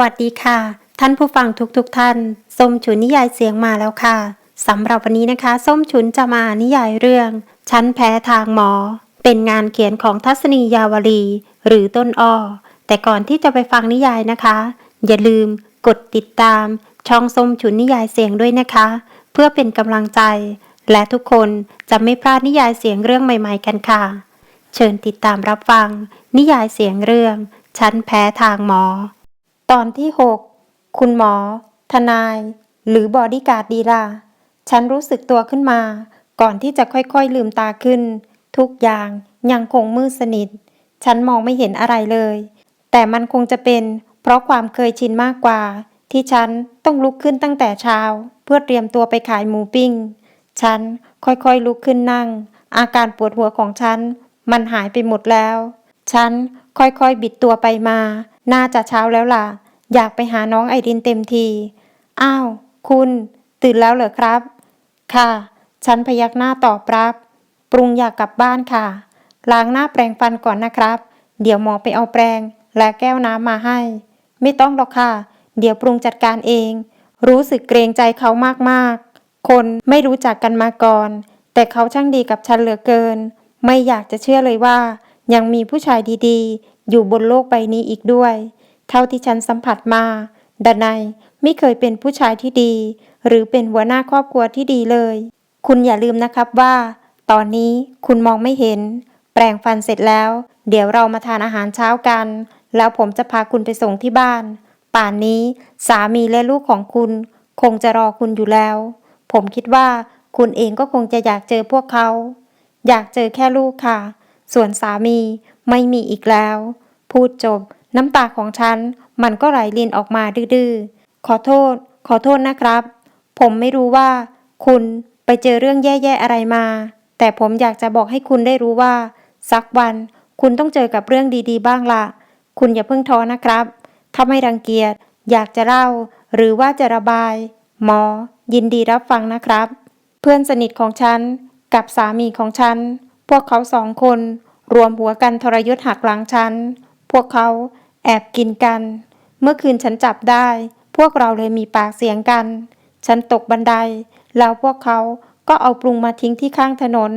วัสดีค่ะ ท่านผู้ฟังทุกๆทท่าน ส้มฉุนนิยายเสียงมาแล้วค่ะสำหรับวันนี้นะคะ ส้มฉุนจะมานนิยายเรื่อง ชั้นแพ้ทางหมอ เป็นงานเขียนของทัศนียาวลี หรือต้นอ้อ แต่ก่อนที่จะไปฟังนิยายนะคะ อย่าลืมกดติดตาม ช่องส้มฉุนนิยายเสียงด้วยนะคะ เพื่อเป็นกำลังใจ และทุกคนจะไม่พลาดนิยายเสียงเรื่องใหม่ ๆ กันค่ะ เชิญติดตามรับฟัง นิยายเสียงเรื่อง ชั้นแพ้ทางหมอ ตอนที่ 6 คุณหมอ ทนาย หรือบอดี้การ์ดดีล่ะ ฉันรู้สึกตัวขึ้นมา ก่อนที่จะค่อยๆลืมตาขึ้น ทุกอย่างยังคงมืดสนิท ฉันมองไม่เห็นอะไรเลย แต่มันคงจะเป็น เพราะความเคยชินมากกว่า ที่ฉันต้องลุกขึ้นตั้งแต่เช้า เพื่อเตรียมตัวไปขายหมูปิ้ง ฉันค่อยๆลุกขึ้นนั่ง อาการปวดหัวของฉัน มันหายไปหมดแล้ว ฉันค่อยๆบิดตัวไปมา น่าจะเช้าแล้วล่ะ อยากไปหาน้องไอรินเต็มที อ้าว คุณ ตื่นแล้วเหรอครับ ค่ะ ฉันพยักหน้าตอบรับ ปรุงอยากกลับบ้านค่ะ ล้างหน้าแปรงฟันก่อนนะครับ เดี๋ยวหมอไปเอาแปรง และแก้วน้ำมาให้ ไม่ต้องหรอกค่ะ เดี๋ยวปรุงจัดการเอง รู้สึกเกรงใจเขามากๆ คนไม่รู้จักกันมาก่อน แต่เขาช่างดีกับฉันเหลือเกิน ไม่อยากจะเชื่อเลยว่า ยังมีผู้ชายดีๆ อยู่บนโลกใบนี้อีกด้วย เท่าที่ฉันสัมผัสมาดานายไม่เคยเป็นผู้ชายที่ดี หรือเป็นหัวหน้าครอบครัวที่ดีเลย คุณอย่าลืมนะครับว่า ตอนนี้คุณมองไม่เห็น แปรงฟันเสร็จแล้ว เดี๋ยวเรามาทานอาหารเช้ากัน แล้วผมจะพาคุณไปส่งที่บ้าน ป่านนี้สามีและลูกของคุณ คงจะรอคุณอยู่แล้ว ผมคิดว่าคุณเองก็คงจะอยากเจอพวกเขา อยากเจอแค่ลูกค่ะ ส่วนสามีไม่มีอีกแล้ว พูดจบ น้ำตาของฉัน มันก็ไหลลินออกมาดื้อๆ ขอโทษ ขอโทษนะครับ ผมไม่รู้ว่า คุณไปเจอเรื่องแย่ๆอะไรมา แต่ผมอยากจะบอกให้คุณได้รู้ว่า สักวัน คุณต้องเจอกับเรื่องดีๆ บ้างละคุณอย่าเพิ่งท้อนะครับ ถ้าไม่รังเกียจ อยากจะเล่า หรือว่าจะระบาย หมอ ยินดีรับฟังนะครับ เพื่อนสนิทของฉัน กับสามีของฉัน พวกเขาสองคนรวมหัวกันทรยศหักหลังฉัน พวกเขาแอบกินกัน เมื่อคืนฉันจับได้ พวกเราเลยมีปากเสียงกัน ฉันตกบันได แล้วพวกเขาก็เอาปรุงมาทิ้งที่ข้างถนน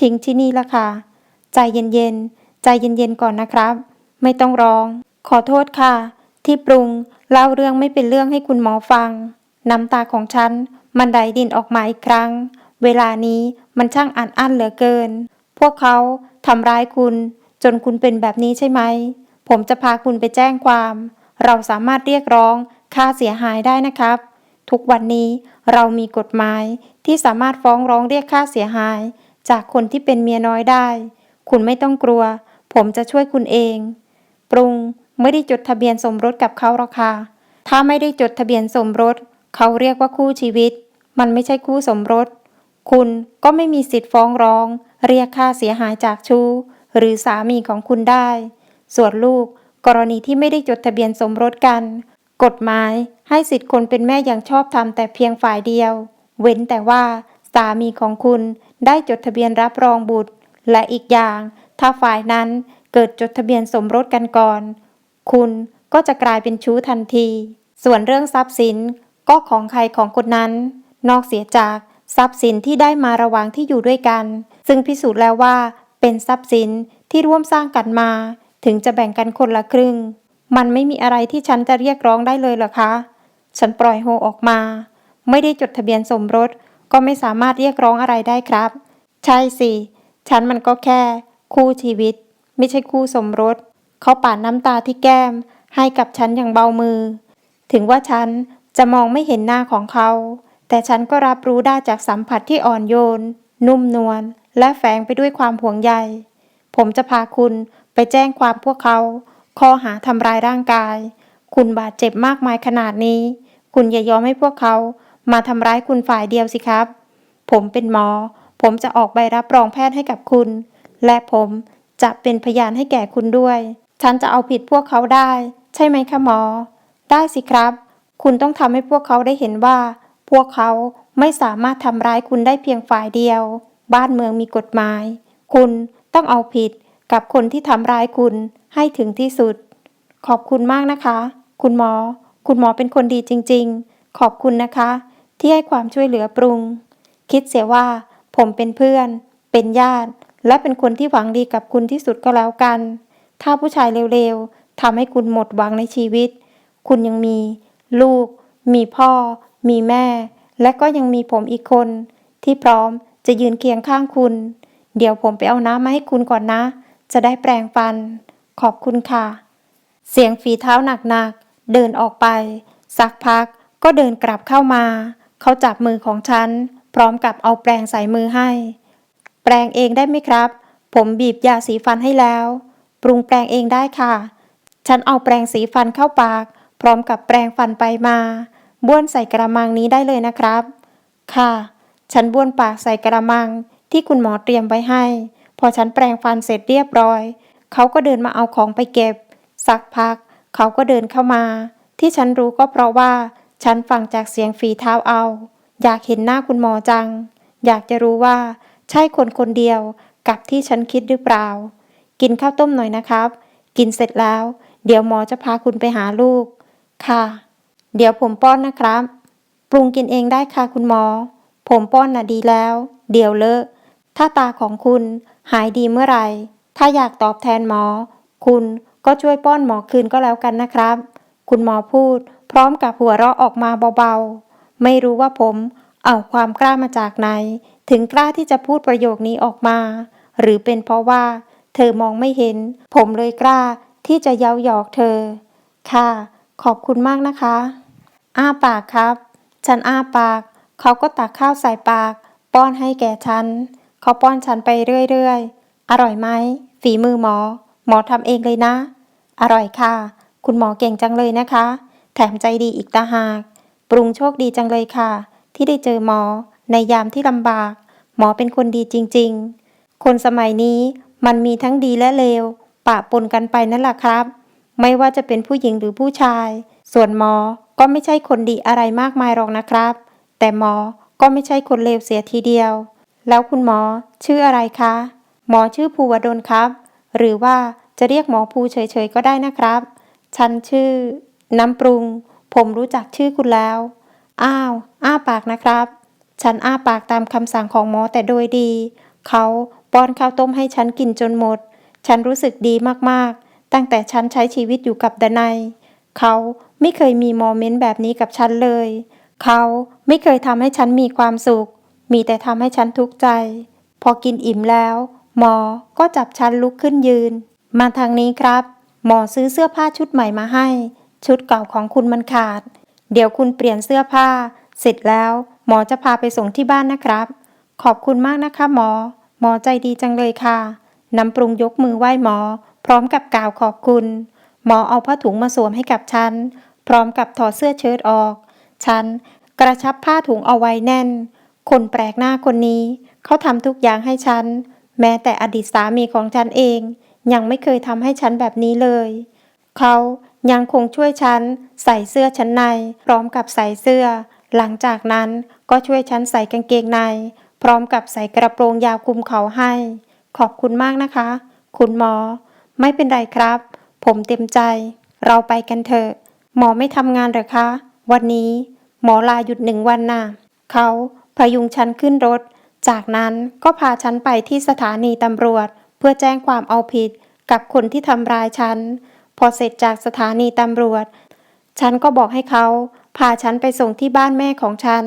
ทิ้งที่นี่ละค่ะ ใจเย็นๆ ใจเย็นๆ ก่อนนะครับ ไม่ต้องร้อง ขอโทษค่ะ ที่ปรุงเล่าเรื่องไม่เป็นเรื่องให้คุณหมอฟัง น้ำตาของฉันมันไหลดินออกมาอีกครั้ง เวลานี้มันช่างอัดอั้นเหลือเกิน พวกเขาทำร้ายคุณ จนคุณเป็นแบบนี้ใช่ไหม ผมจะพาคุณไปแจ้งความ เราสามารถเรียกร้องค่าเสียหายได้นะครับ ทุกวันนี้เรามีกฎหมายที่สามารถฟ้องร้องเรียกค่าเสียหาย จากคนที่เป็นเมียน้อยได้ คุณไม่ต้องกลัว ผมจะช่วยคุณเอง ปรุงไม่ได้จดทะเบียนสมรสกับเขาหรอกค่ะ ถ้าไม่ได้จดทะเบียนสมรส เขาเรียกว่าคู่ชีวิต มันไม่ใช่คู่สมรส คุณก็ไม่มีสิทธิ์ฟ้องร้อง เรียกค่าเสียหายจากชู้ หรือสามีของคุณได้ ส่วนลูกกรณีที่ไม่ได้จดทะเบียนสมรสกัน กฎหมายให้สิทธิ์คนเป็นแม่อย่างชอบธรรมแต่เพียงฝ่ายเดียว เว้นแต่ว่าสามีของคุณได้จดทะเบียนรับรองบุตร และอีกอย่าง ถ้าฝ่ายนั้นเกิดจดทะเบียนสมรสกันก่อน คุณก็จะกลายเป็นชู้ทันที ส่วนเรื่องทรัพย์สินก็ของใครของคนนั้น นอกเสียจาก ทรัพย์สินที่ได้มาระหว่างที่อยู่ด้วยกัน ซึ่งพิสูจน์แล้วว่า เป็นทรัพย์สินที่ร่วมสร้างกันมา ถึงจะแบ่งกันคนละครึ่ง มันไม่มีอะไรที่ฉันจะเรียกร้องได้เลยเหรอคะ ฉันปล่อยโฮออกมา ไม่ได้จดทะเบียนสมรส ก็ไม่สามารถเรียกร้องอะไรได้ครับ ใช่สิ ฉันมันก็แค่ คู่ชีวิต ไม่ใช่คู่สมรส เขาป่าดน้ำตาที่แก้ม ให้กับฉันอย่างเบามือ ถึงว่าฉันจะมองไม่เห็นหน้าของเขา แต่ฉันก็รับรู้ได้จากสัมผัสที่อ่อนโยน นุ่มนวลและแฝงไปด้วยความห่วงใย ผมจะพาคุณไปแจ้งความพวกเขา ข้อหาทำร้ายร่างกาย คุณบาดเจ็บมากมายขนาดนี้ คุณอย่ายอมให้พวกเขา มาทำร้ายคุณฝ่ายเดียวสิครับ ผมเป็นหมอ ผมจะออกใบรับรองแพทย์ให้กับคุณ และผมจะเป็นพยานให้แก่คุณด้วย ฉันจะเอาผิดพวกเขาได้ ใช่ไหมคะหมอ ได้สิครับ คุณต้องทำให้พวกเขาได้เห็นว่า พวกเขาไม่สามารถทำร้ายคุณได้เพียงฝ่ายเดียว บ้านเมืองมีกฎหมาย คุณต้องเอาผิดกับคนที่ทำร้ายคุณให้ถึงที่สุด ขอบคุณมากนะคะ คุณหมอ คุณหมอเป็นคนดีจริง ๆ ขอบคุณนะคะ ที่ให้ความช่วยเหลือปรุง คิดเสียว่า ผมเป็นเพื่อน เป็นญาติ และเป็นคนที่หวังดีกับคุณที่สุดก็แล้วกัน ถ้าผู้ชายเร็วๆทำให้คุณหมดหวังในชีวิต คุณยังมี ลูก มีพ่อ มีแม่ และก็ยังมีผมอีกคน ที่พร้อมจะยืนเคียงข้างคุณ เดี๋ยวผมไปเอาน้ำมาให้คุณก่อนนะ จะได้แปรงฟัน ขอบคุณค่ะ เสียงฝีเท้าหนักๆ เดินออกไป สักพักก็เดินกลับเข้ามา เขาจับมือของฉัน พร้อมกับเอาแปรงใส่มือให้ แปรงเองได้ไหมครับ ผมบีบยาสีฟันให้แล้ว ปรุงแปรงเองได้ค่ะ ฉันเอาแปรงสีฟันเข้าปาก พร้อมกับแปรงฟันไปมา บ้วนใส่กระมังนี้ได้เลยนะครับ ค่ะ ฉันบ้วนปากใส่กระมังที่คุณหมอเตรียมไว้ให้ พอฉันแปรงฟันเสร็จเรียบร้อย เขาก็เดินมาเอาของไปเก็บ สักพัก เขาก็เดินเข้ามา ที่ฉันรู้ก็เพราะว่า ฉันฟังจากเสียงฝีเท้าเอา อยากเห็นหน้าคุณหมอจัง อยากจะรู้ว่า ใช่คนคนเดียวกับที่ฉันคิดหรือเปล่า กินข้าวต้มหน่อยนะครับ กินเสร็จแล้ว เดี๋ยวหมอจะพาคุณไปหาลูก ค่ะ เดี๋ยวผมป้อนนะครับ ปรุงกินเองได้ค่ะคุณหมอ ผมป้อนน่ะดีแล้ว เดี๋ยวเลอะ ถ้าตาของคุณหายดีเมื่อไหร่ ถ้าอยากตอบแทนหมอ คุณก็ช่วยป้อนหมอคืนก็แล้วกันนะครับ คุณหมอพูด พร้อมกับหัวเราะออกมาเบาๆ ไม่รู้ว่าผมเอาความกล้ามาจากไหน ถึงกล้าที่จะพูดประโยคนี้ออกมา หรือเป็นเพราะว่า เธอมองไม่เห็น ผมเลยกล้าที่จะเย้าหยอกเธอ ค่ะ ขอบคุณมากนะคะ อ้าปากครับ ฉันอ้าปาก เขาก็ตักข้าวใส่ปาก ป้อนให้แก่ฉัน เขาป้อนฉันไปเรื่อยๆ อร่อยไหม ฝีมือหมอ หมอทำเองเลยนะ อร่อยค่ะ คุณหมอเก่งจังเลยนะคะ แถมใจดีอีกตาหาก ปรุงโชคดีจังเลยค่ะ ที่ได้เจอหมอ ในยามที่ลำบาก หมอเป็นคนดีจริงๆ คนสมัยนี้มันมีทั้งดีและเลว ปะปนกันไปนั่นแหละครับ ไม่ว่าจะเป็นผู้หญิงหรือผู้ชาย ส่วนหมอ ก็ไม่ใช่คนดีอะไรมากมายหรอกนะครับ แต่หมอก็ไม่ใช่คนเลวเสียทีเดียว แล้วคุณหมอชื่ออะไรคะ หมอชื่อภูวดลครับ หรือว่าจะเรียกหมอภูเฉยๆก็ได้นะครับ ฉันชื่อ น้ำปรุง ผมรู้จักชื่อคุณแล้ว อ้าว อ้าปากนะครับ ฉันอ้าปากตามคำสั่งของหมอแต่โดยดี เขาป้อนข้าวต้มให้ฉันกินจนหมด ฉันรู้สึกดีมากๆ ตั้งแต่ฉันใช้ชีวิตอยู่กับดนัยเขา ไม่เคยมีโมเมนต์แบบนี้กับฉันเลย เขาไม่เคยทำให้ฉันมีความสุข มีแต่ทำให้ฉันทุกข์ใจ พอกินอิ่มแล้ว หมอก็จับฉันลุกขึ้นยืน มาทางนี้ครับ หมอซื้อเสื้อผ้าชุดใหม่มาให้ ชุดเก่าของคุณมันขาด เดี๋ยวคุณเปลี่ยนเสื้อผ้า เสร็จแล้วหมอจะพาไปส่งที่บ้านนะครับ ขอบคุณมากนะคะหมอ หมอใจดีจังเลยค่ะน้ำปรุงยกมือไหว้หมอ พร้อมกับกล่าวขอบคุณ หมอเอาผ้าถุงมาสวมให้กับฉัน พร้อมกับถอดเสื้อเชิ้ตออก ฉันกระชับผ้าถุงเอาไว้แน่น คนแปลกหน้าคนนี้ เขาทำทุกอย่างให้ฉัน แม้แต่อดีตสามีของฉันเอง ยังไม่เคยทำให้ฉันแบบนี้เลย เขายังคงช่วยฉันใส่เสื้อชั้นใน พร้อมกับใส่เสื้อ หลังจากนั้นก็ช่วยฉันใส่กางเกงใน พร้อมกับใส่กระโปรงยาวคลุมเขาให้ ขอบคุณมากนะคะ คุณหมอ ไม่เป็นไรครับ ผมเต็มใจ เราไปกันเถอะ หมอไม่ทำงานหรอคะ วันนี้ หมอลาหยุดหนึ่งวันน่ะเขาพยุงฉันขึ้นรถ จากนั้นก็พาฉันไปที่สถานีตำรวจ เพื่อแจ้งความเอาผิดกับคนที่ทำร้ายฉัน พอเสร็จจากสถานีตำรวจ ฉันก็บอกให้เขา พาฉันไปส่งที่บ้านแม่ของฉัน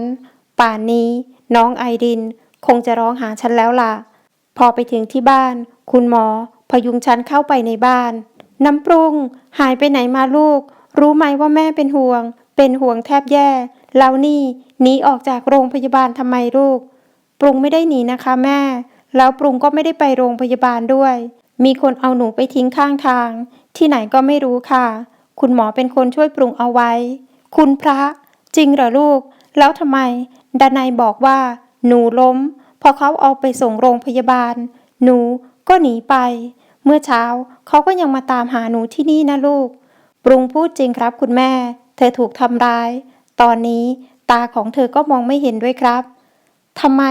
ป่านนี้ น้องไอดิน คงจะร้องหาฉันแล้วล่ะ พอไปถึงที่บ้าน คุณหมอพยุงฉันเข้าไปในบ้าน น้ำปรุง หายไปไหนมาลูก รู้ไหมว่าแม่เป็นห่วง เป็นห่วงแทบแย่ แล้วนี่หนีออกจากโรงพยาบาลทำไมลูก ปรุงไม่ได้หนีนะคะแม่ แล้วปรุงก็ไม่ได้ไปโรงพยาบาลด้วย มีคนเอาหนูไปทิ้งข้างทาง ที่ไหนก็ไม่รู้ค่ะ คุณหมอเป็นคนช่วยปรุงเอาไว้ คุณพระ จริงเหรอลูก แล้วทำไมดานายบอกว่า หนูล้ม พอเขาเอาไปส่งโรงพยาบาล หนูก็หนีไป เมื่อเช้าเขาก็ยังมาตามหาหนูที่นี่นะลูก รุงพูดจริงครับคุณแม่ เธอถูกทำร้าย ตอนนี้ตาของเธอก็มองไม่เห็นด้วยครับทำไม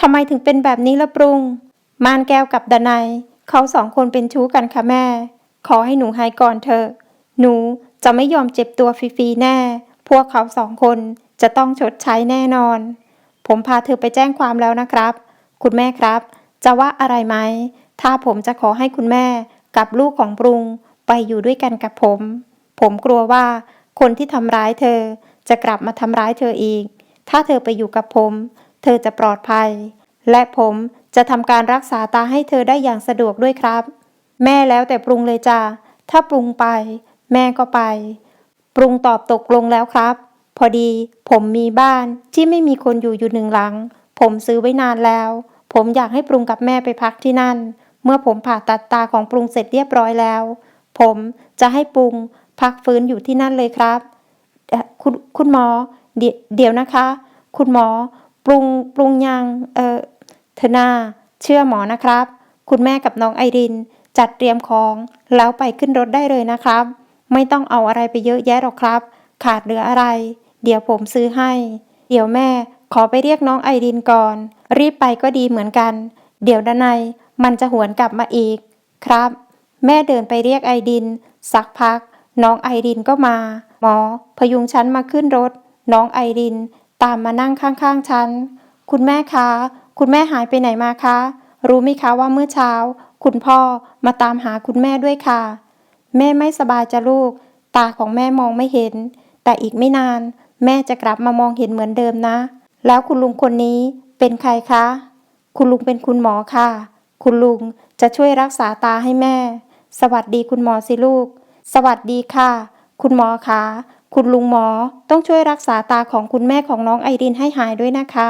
ทำไมถึงเป็นแบบนี้ละปรุง มานแก้วกับดนัยเขาสองคนเป็นชู้กันค่ะแม่ ขอให้หนูหายก่อนเถอะ หนูจะไม่ยอมเจ็บตัวฟรีๆแน่ พวกเขาสองคนจะต้องชดใช้แน่นอน ผมพาเธอไปแจ้งความแล้วนะครับ คุณแม่ครับ จะว่าอะไรไหม ถ้าผมจะขอให้คุณแม่กับลูกของปรุงไปอยู่ด้วยกันกับผม ผมกลัวว่าคนที่ทำร้ายเธอจะกลับมาทำร้ายเธออีก ถ้าเธอไปอยู่กับผม เธอจะปลอดภัย และผมจะทำการรักษาตาให้เธอได้อย่างสะดวกด้วยครับ แม่แล้วแต่ปรุงเลยจ้าถ้าปรุงไป แม่ก็ไป ปรุงตอบตกลงแล้วครับ พอดีผมมีบ้านที่ไม่มีคนอยู่อยู่หนึ่งหลัง ผมซื้อไว้นานแล้ว ผมอยากให้ปรุงกับแม่ไปพักที่นั่น เมื่อผมผ่าตัดตาของปรุงเสร็จเรียบร้อยแล้ว ผมจะให้ปรุง พักฟื้นอยู่ที่นั่นเลยครับ คุณคุณหมอเดี๋ยวเดี๋ยวนะคะ คุณหมอปรุงปรุงยังเออเธอนาเชื่อหมอนะครับ คุณแม่กับน้องไอริน จัดเตรียมของแล้วไปขึ้นรถได้เลยนะครับ ไม่ต้องเอาอะไรไปเยอะแยะหรอกครับ ขาดเหลืออะไร เดี๋ยวผมซื้อให้ เดี๋ยวแม่ขอไปเรียกน้องไอรินก่อน รีบไปก็ดีเหมือนกัน เดี๋ยวด้านในมันจะหวนกลับมาอีก ครับ แม่เดินไปเรียกไอดิน สักพัก น้องไอรินก็มา หมอ พยุงฉันมาขึ้นรถ น้องไอริน ตามมานั่งข้างๆฉัน คุณแม่คะ คุณแม่หายไปไหนมาคะ รู้ไหมคะว่าเมื่อเช้า คุณพ่อมาตามหาคุณแม่ด้วยค่ะ แม่ไม่สบายจะลูก ตาของแม่มองไม่เห็น แต่อีกไม่นาน แม่จะกลับมามองเห็นเหมือนเดิมนะ แล้วคุณลุงคนนี้เป็นใครคะ คุณลุงเป็นคุณหมอค่ะ คุณลุงจะช่วยรักษาตาให้แม่ สวัสดีคุณหมอสิลูก สวัสดีค่ะ คุณหมอคะคุณลุงหมอต้องช่วยรักษาตาของคุณแม่ของน้องไอรินให้หายด้วยนะคะ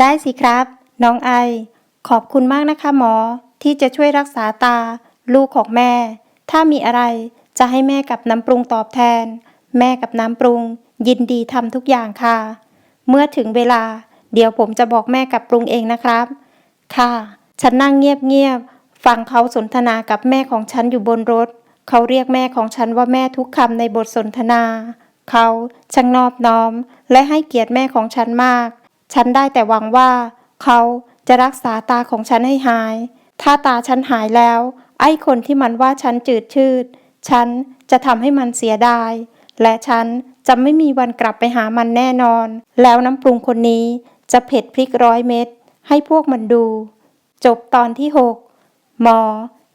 ได้สิครับ น้องไอ ขอบคุณมากนะคะหมอ ที่จะช่วยรักษาตา ลูกของแม่ ถ้ามีอะไรจะให้แม่กับน้ำปรุงตอบแทน แม่กับน้ำปรุง ยินดีทำทุกอย่างค่ะ เมื่อถึงเวลา เดี๋ยวผมจะบอกแม่กับปรุงเองนะครับ ค่ะ ฉันนั่งเงียบๆฟังเขาสนทนากับแม่ของฉันอยู่บนรถ เขาเรียกแม่ของฉันว่าแม่ทุกคำในบทสนทนา เขาช่างนอบน้อม และให้เกียรติแม่ของฉันมาก ฉันได้แต่หวังว่า เขาจะรักษาตาของฉันให้หาย ถ้าตาฉันหายแล้ว ไอ้คนที่มันว่าฉันจืดชืด ฉันจะทำให้มันเสียดาย และฉันจะไม่มีวันกลับไปหามันแน่นอน แล้วน้ำปรุงคนนี้จะเผ็ดพริกร้อยเม็ดให้พวกมันดู จบตอนที่ 6 หมอ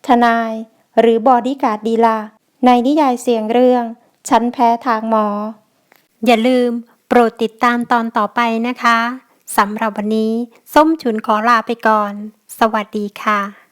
ทนาย หรือบอดี้การ์ดดีล่ะในนิยายเสียงเรื่อง ฉันแพ้ทางหมอ อย่าลืม โปรดติดตามตอนต่อไปนะคะสำหรับวันนี้ ส้มฉุนขอลาไปก่อน สวัสดีค่ะ